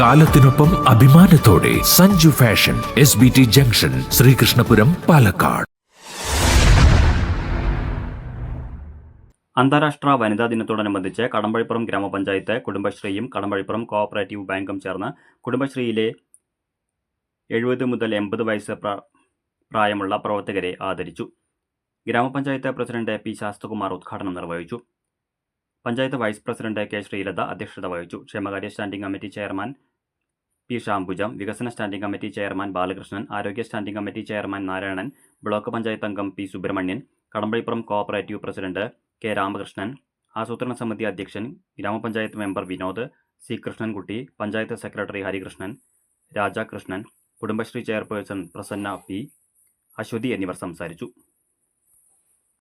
കാലത്തിനൊപ്പം അഭിമാനത്തോടെ Sanju fashion S B T junction Sreekrishnapuram Palakkad. അന്താരാഷ്ട്ര വനിതാ ദിനത്തോടനുബന്ധിച്ച് കടമ്പഴിപ്പുറം ഗ്രാമപഞ്ചായത്ത് കുടുംബശ്രീയും കടമ്പഴിപ്പുറം കോഓപ്പറേറ്റീവ് ബാങ്കും ചേർന്ന് കുടുംബശ്രീയിലെ എഴുപത് മുതൽ എൺപത് വയസ്സ് പ്രായമുള്ള പ്രവർത്തകരെ ആദരിച്ചു. ഗ്രാമപഞ്ചായത്ത് പ്രസിഡന്റ് പി ശാസ്തകുമാർ ഉദ്ഘാടനം നിർവഹിച്ചു. Panchayat vice president K Sreelatha അധ്യക്ഷത വഹിച്ചു. ക്ഷേമകാര്യ standing committee chairman P Shambujam വികസന സ്റ്റാൻഡിംഗ് കമ്മിറ്റി ചെയർമാൻ ബാലകൃഷ്ണൻ ആരോഗ്യ standing committee chairman Narayanan block panchayat അംഗം P Subramanian Kadampazhipuram cooperative president K Ramakrishnan ആസൂത്രണ സമിതി അധ്യക്ഷൻ ഗ്രാമപഞ്ചായത്ത് member Vinod C Krishnankutty panchayat secretary Harikrishnan Rajakrishnan Kudumbashree chairperson Prasanna P Aswathy എന്നിവർ സംസാരിച്ചു.